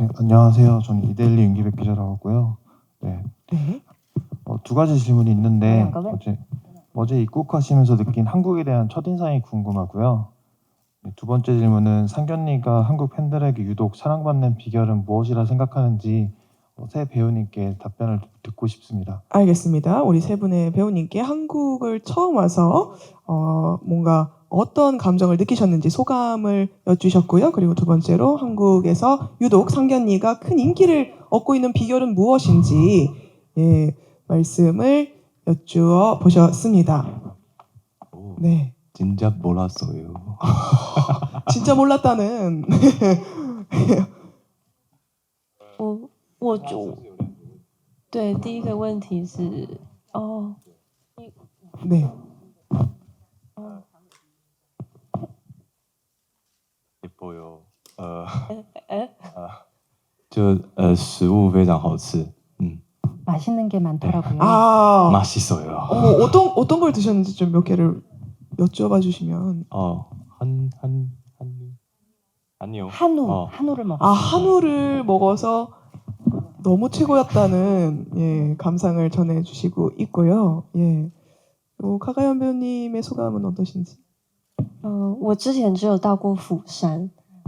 네, 안녕하세요. 저는 이데일리 윤기백 기자라고 하고요. 네, 네. 어, 두 가지 질문이 있는데 잠깐만. 어제 어제 입국하시면서 느낀 한국에 대한 첫인상이 궁금하고요. 네, 두 번째 질문은 상견니가 한국 팬들에게 유독 사랑받는 비결은 무엇이라 생각하는지 어, 새 배우님께 답변을 듣고 싶습니다. 알겠습니다. 우리 세 분의 배우님께 한국을 처음 와서 어, 뭔가 어떤 감정을 느끼셨는지 소감을 여쭈셨고요. 그리고 두 번째로 한국에서 유독 상견니가 큰 인기를 얻고 있는 비결은 무엇인지 예, 말씀을 여쭈어 보셨습니다. 오, 네, 진짜 몰랐어요. 진짜 몰랐다는 我我就对第一个问题是哦， 네. 어, 哎， 저 어, 食物非常好吃. 음, 맛있는 게 많더라고요. 아, 맛있어요. 어, 어떤 어떤 걸 드셨는지 좀 몇 개를 여쭈어봐 주시면 어, 한, 한, 한, 아니요. 한우, 어. 한우를 먹었어요. 아 한우를 먹어서 너무 최고였다는 예, 감상을 전해주시고 있고요. 예. 그리고 카가연 배우님의 소감은 어떠신지? 嗯、我之前只有到过釜山，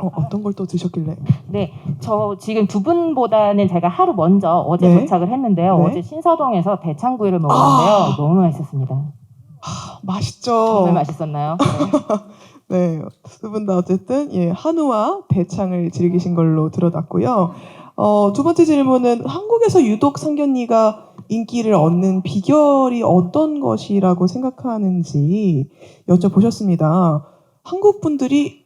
어, 어떤 걸 또 드셨길래? 네, 저 지금 두 분보다는 제가 하루 먼저 어제 네. 도착을 했는데요. 네. 어제 신사동에서 대창구이를 먹었는데요. 아. 너무 맛있었습니다. 맛있죠. 정말 맛있었나요? 네. 네, 두 분 다 어쨌든 예, 한우와 대창을 즐기신 걸로 들어났고요. 어, 두 번째 질문은 한국에서 유독 상견니가 인기를 얻는 비결이 어떤 것이라고 생각하는지 여쭤보셨습니다. 한국 분들이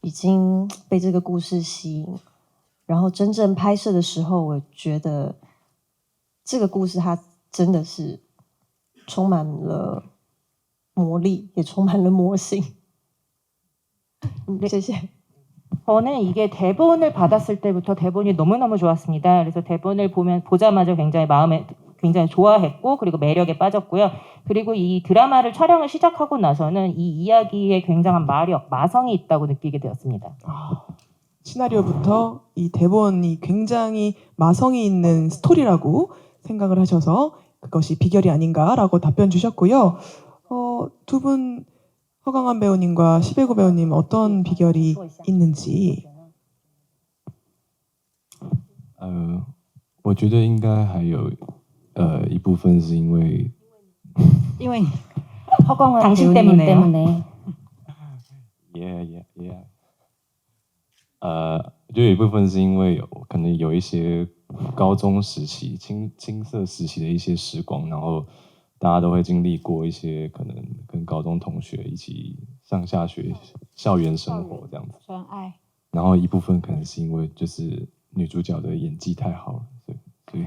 已经被这个故事吸引，然后真正拍摄的时候，我觉得这个故事它真的是充满了魔力，也充满了魔性。嗯，谢谢。 저는 이게 대본을 받았을 때부터 대본이 너무너무 좋았습니다. 그래서 대본을 보면 보자마자 굉장히 마음에 굉장히 좋아했고 그리고 매력에 빠졌고요. 그리고 이 드라마를 촬영을 시작하고 나서는 이 이야기에 굉장한 마력, 마성이 있다고 느끼게 되었습니다. 아, 시나리오부터 이 대본이 굉장히 마성이 있는 스토리라고 생각을 하셔서 그것이 비결이 아닌가라고 답변 주셨고요. 어, 두 분 허강한 배우님과 시베구 배우님 어떤 비결이 있는지 呃，我觉得应该还有 呃一部分是因为 因为 허광한 당신 배우님 때문에요. 때문에，yeah yeah yeah，呃，就有一部分是因为有可能有一些高中时期青青涩时期的一些时光，然后大家都会经历过一些可能跟高中同学一起上下学、校园生活这样子。纯爱。然后一部分可能是因为就是女主角的演技太好了，所以所以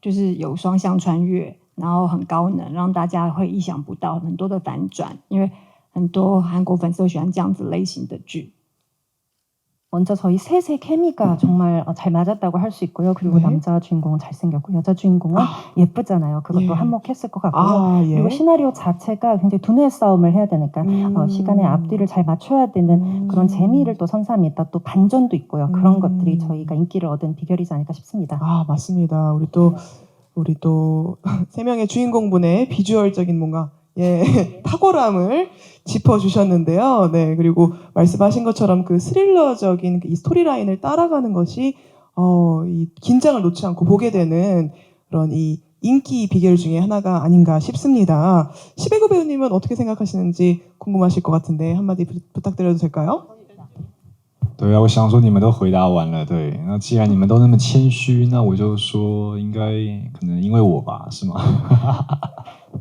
就是有双向穿越，然后很高能，让大家会意想不到很多的反转，因为很多韩国粉丝都喜欢这样子类型的剧。 먼저 저희 셋의 케미가 정말 어, 잘 맞았다고 할 수 있고요. 그리고 네. 남자 주인공은 잘생겼고 여자 주인공은 예쁘잖아요. 그것도 예. 한몫했을 것 같고요. 아, 예. 그리고 시나리오 자체가 굉장히 두뇌 싸움을 해야 되니까 음. 어, 시간의 앞뒤를 잘 맞춰야 되는 음. 그런 재미를 또 선사합니다. 또 반전도 있고요. 그런 음. 것들이 저희가 인기를 얻은 비결이지 않을까 싶습니다. 아 맞습니다. 우리 또 우리 또 세 명의 주인공분의 비주얼적인 뭔가 예 탁월함을 짚어주셨는데요. 네 그리고 말씀하신 것처럼 그 스릴러적인 이 스토리라인을 따라가는 것이 어 이 긴장을 놓지 않고 보게 되는 그런 이 인기 비결 중에 하나가 아닌가 싶습니다. 시베구 배우님은 어떻게 생각하시는지 궁금하실 것 같은데 한마디 부, 부탁드려도 될까요? 对啊，我想说你们都回答完了，对，那既然你们都那么谦虚，那我就说应该可能因为我吧，是吗？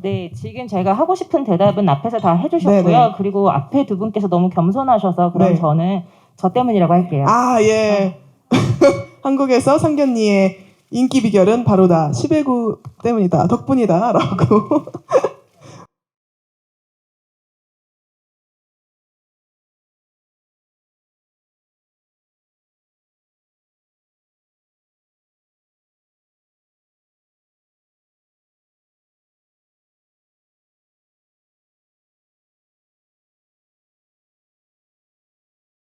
네, 지금 제가 하고 싶은 대답은 앞에서 다 해주셨고요. 네네. 그리고 앞에 두 분께서 너무 겸손하셔서 그럼 네. 저는 저 때문이라고 할게요. 아, 예. 한국에서 상견니의 인기 비결은 바로다. 10회구 때문이다. 덕분이다. 라고